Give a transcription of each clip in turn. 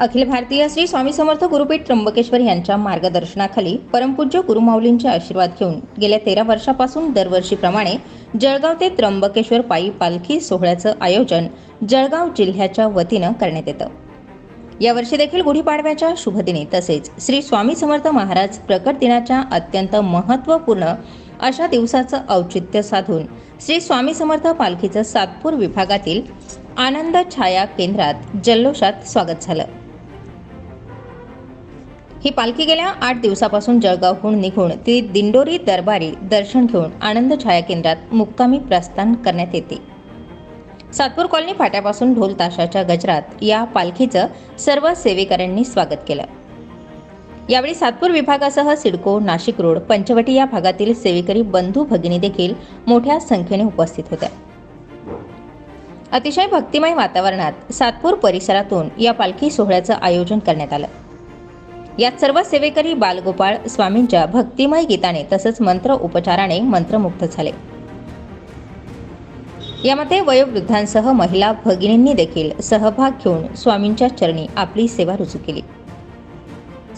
अखिल भारतीय श्री स्वामी समर्थ गुरुपीठ त्र्यंबकेश्वर यांच्या मार्गदर्शनाखाली परमपूज्य गुरुमाऊलींचे आशीर्वाद घेऊन गेल्या तेरा वर्षापासून दरवर्षीप्रमाणे जळगाव ते त्र्यंबकेश्वर पायी पालखी सोहळ्याचं आयोजन जळगाव जिल्ह्याच्या वतीनं करण्यात येतं. यावर्षी देखील गुढीपाडव्याच्या शुभदिनी तसेच श्री स्वामी समर्थ महाराज प्रकट दिनाच्या अत्यंत महत्त्वपूर्ण अशा दिवसाचं औचित्य साधून श्री स्वामी समर्थ पालखीचं सातपूर विभागातील आनंद छाया केंद्रात जल्लोषात स्वागत झालं. ही पालखी गेल्या आठ दिवसापासून जळगावहून निघून ती दिंडोरी दरबारी दर्शन घेऊन आनंद छाया केंद्रात मुक्कामी प्रस्थान करण्यात येते. सातपूर कॉलनी फाट्यापासून ढोल ताशाच्या गजरात या पालखीचं सर्व सेवेकऱ्यांनी स्वागत केलं. यावेळी सातपूर विभागासह सिडको नाशिक रोड पंचवटी या भागातील सेवेकरी बंधू भगिनी देखील मोठ्या संख्येने उपस्थित होत्या. अतिशय भक्तिमय वातावरणात सातपूर परिसरातून या पालखी सोहळ्याचं आयोजन करण्यात आलं. यात सर्व सेवेकरी बालगोपाळ स्वामींच्या भक्तिमय गीताने तसंच मंत्र उपचाराने मंत्रमुग्ध झाले. यामध्ये वयोवृद्धांसह महिला भगिनींनी देखील सहभाग घेऊन स्वामींच्या चरणी आपली सेवा रुजू केली.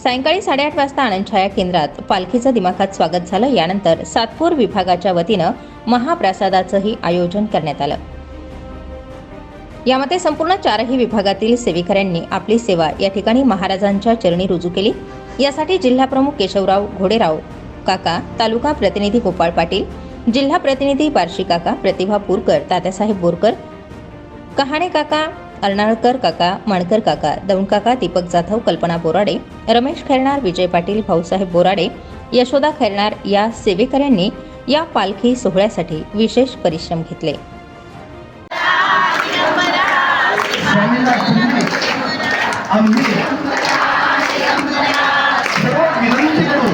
सायंकाळी साडेआठ वाजता आनंदछाया केंद्रात पालखीचं दिमाखात स्वागत झालं. यानंतर सातपूर विभागाच्या वतीनं महाप्रसादाचंही आयोजन करण्यात आलं. यामध्ये संपूर्ण चारही विभागातील सेवेकऱ्यांनी आपली सेवा या ठिकाणी महाराजांच्या चरणी रुजू केली. यासाठी जिल्हाप्रमुख केशवराव घोडेराव काका तालुका प्रतिनिधी गोपाळ पाटील जिल्हा प्रतिनिधी बार्शी काका प्रतिभा पूरकर तात्यासाहेब बोरकर कहाणे काका अर्नाळकर काका मणकर काका दौंड काका दीपक जाधव कल्पना बोराडे रमेश खैरणार विजय पाटील भाऊसाहेब बोराडे यशोदा खैरणार या सेवेकऱ्यांनी या पालखी सोहळ्यासाठी विशेष परिश्रम घेतले. आम्ही सर्व विनंती करू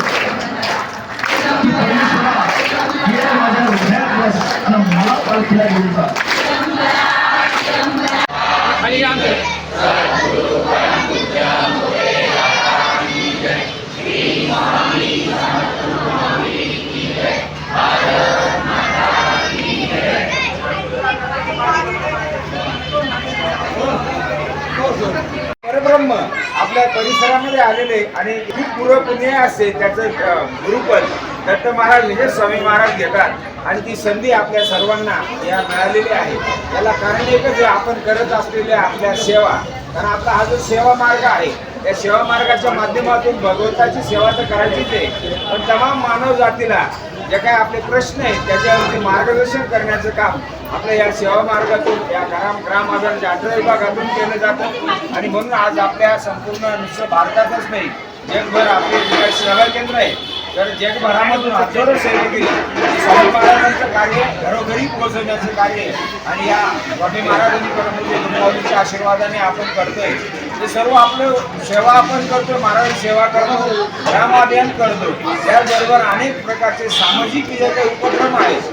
आपल्या परिसरामध्ये आलेले आणि खूप पूर्व पुण्य असते त्याचं गुरुपद दत्त महाराज म्हणजे स्वामी महाराज घेतात. आणि ती संधी आपल्या सर्वांना या मिळालेली आहे. याला कारण एकच आपण करत असलेल्या आपल्या सेवा. कारण आपला हा जो सेवा मार्ग आहे त्या सेवा मार्गाच्या माध्यमातून भगवंताची सेवा तर करायचीच आहे. पण तमाम मानव जातीला जे काय आपले प्रश्न आहेत त्याच्यावरती मार्गदर्शन करण्याचं काम आपल्या या सेवा मार्गातून या ग्राम ग्राम अभियानाच्या अठरा विभागातून केलं जातं. आणि म्हणून आज आपल्या संपूर्ण नुसतं भारतातच नाही जगभर आपले जे काही सेवा केंद्र आहे तर जगभरामधून हजारो सेवेकरी स्वामी महाराजांचं कार्य घरोघरी पोहोचवण्याचं कार्य आहे. आणि या स्वामी महाराजांनी परमपूज्य आशीर्वादाने आपण करतोय. ते सर्व आपलं सेवा आपण करतो महाराज सेवा करतो ग्राम अभियान करतो. त्याचबरोबर अनेक प्रकारचे सामाजिक जे काही उपक्रम आहेत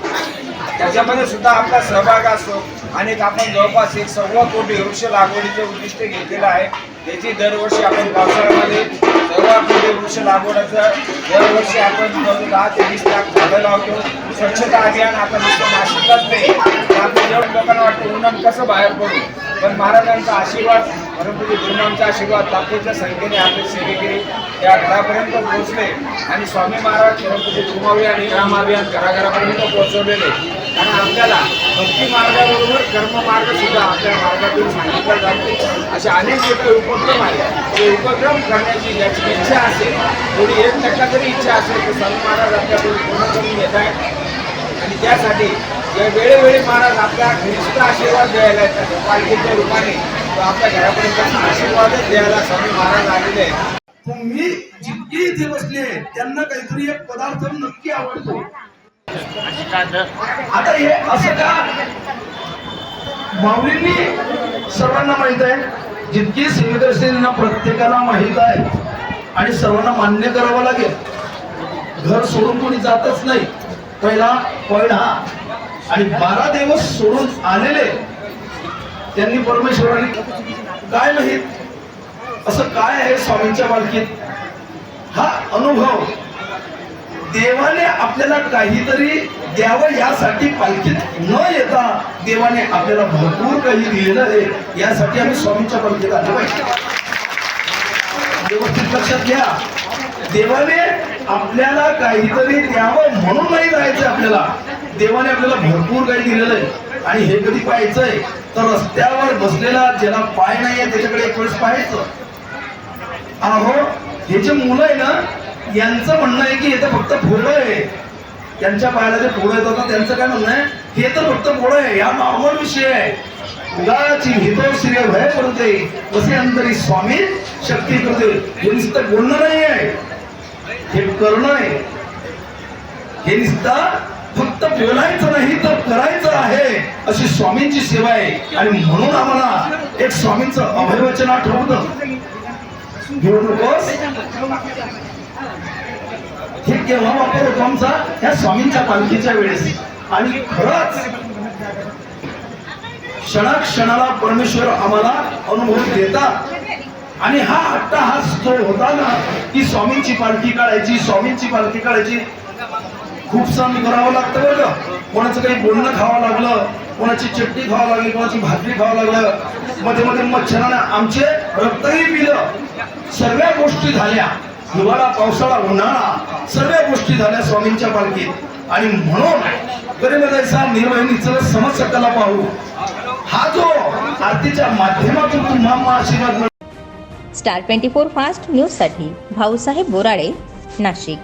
त्याच्यामध्ये सुद्धा आपला सहभाग असतो. आणि आपण जवळपास एक सव्वा कोटी वृक्ष लागवडीचे उद्दिष्ट घेतलेलं आहे त्याची दरवर्षी आपण पावसाळ्यामध्ये सव्वा कोटी वृक्ष लागवडाचं दरवर्षी आपण दहा ते वीस लाख झाडं लावतो. स्वच्छता अभियान आता नुसतं नाशिकलाच नाही. तर जेवढं लोकांना वाटतं उन्हात कसं बाहेर पडू? पण महाराजांचा आशीर्वाद परंतु गुरुनांचा आशीर्वाद लाखोच्या संख्येने आपले सेवेकरी त्या घरापर्यंत पोहोचले. आणि स्वामी महाराज परंतु गुरुमावी आणि राम अभियान घराघरापर्यंत पोहोचवलेले. कारण आपल्याला भक्ती मार्गाबरोबर कर्म मार्ग सुद्धा आपल्या मार्गातून सांगितला जातो. असे अनेक जे काही उपक्रम आहेत. ते उपक्रम करण्याची ज्याची इच्छा असेल थोडी एक टक्का जरी इच्छा असेल तर स्वामी महाराज आपल्याकडून पूर्ण करून येत आहेत. आणि त्यासाठी या वेळोवेळी महाराज आपल्या घरीसुद्धा आशीर्वाद द्यायला येतात. पालखीच्या रूपाने. तो आपल्या घरापर्यंत आशीर्वादच द्यायला स्वामी महाराज आलेले आहेत. मी जितके इथे बसले त्यांना काहीतरी एक पदार्थ नक्की आवडतो. आता हे असं का? माऊलींनी सर्वांना माहीत आहे जितकी सीमित असतील ना प्रत्येकाला माहीत आहे. आणि सर्वांना मान्य करावं लागेल. घर सोडून कोणी जातच नाही. पहिला पहिला आणि बारा दिवस सोडून आलेले त्यांनी परमेश्वराने काय माहीत? असं काय आहे स्वामींच्या मालकीत? हा अनुभव देवाने आपल्याला काहीतरी द्यावं यासाठी पालखीत न येता देवाने आपल्याला भरपूर काही दिलेलं आहे. यासाठी आम्ही स्वामींच्या पालखीत आलो पाहिजे लक्षात घ्या. देवाने आपल्याला काहीतरी द्यावं म्हणून नाही जायचं आपल्याला. देवाने आपल्याला भरपूर काही दिलेलं आहे. आणि हे कधी पाहायचंय? तर रस्त्यावर बसलेला ज्याला पाय नाहीये त्याच्याकडे एक वेळेस पाहायचं. अहो हे जे मुलं आहे ना यांचं म्हणणं आहे की हे तर फक्त फोडं आहे. त्यांच्या पायाला जे फोडं येतात ना त्यांचं काय म्हणणं आहे? हे तर फक्त फोडं आहे. या नॉर्मल विषय आहे. उदाची हितो श्रेय भय करते कसे अंतरी स्वामी शक्ती करते हे नुसतं बोलणं नाही आहे. हे करणं आहे. हे नुसतं फक्त बोलायचं नाही तर करायचं आहे अशी स्वामींची सेवा आहे. आणि म्हणून आम्हाला एक स्वामींचं अभयवचन आठवतं. घेऊ नकोस? हे केव्हा वापर होतो आमचा? ह्या स्वामींच्या पालखीच्या वेळेस. आणि खरंच क्षणाक्षणाला परमेश्वर आम्हाला अनुभव देतात आणि हा हट्टा हा जो होता ना की स्वामींची पालखी काढायची स्वामींची पालखी काढायची. खूप सण करावं लागतं बरं का. कोणाचं काही बोलणं खावं लागलं कोणाची चटणी खावं लागली कोणाची भाकरी खावं लागलं. मध्ये मध्ये मच्छरानं आमचे रक्तही पिलं. सगळ्या गोष्टी झाल्या. हिवाळा पावसाळा उन्हाळा सर्व गोष्टी झाल्या स्वामींच्या पालखीत. आणि म्हणून गरीबदायचा निर्वहिनीचं समस्यकाला पाहू. हा जो आरतीच्या माध्यमातून तुम्हाला आशीर्वाद स्टार ट्वेंटी फोर फास्ट न्यूजसाठी भाऊसाहेब बोराडे नाशिक.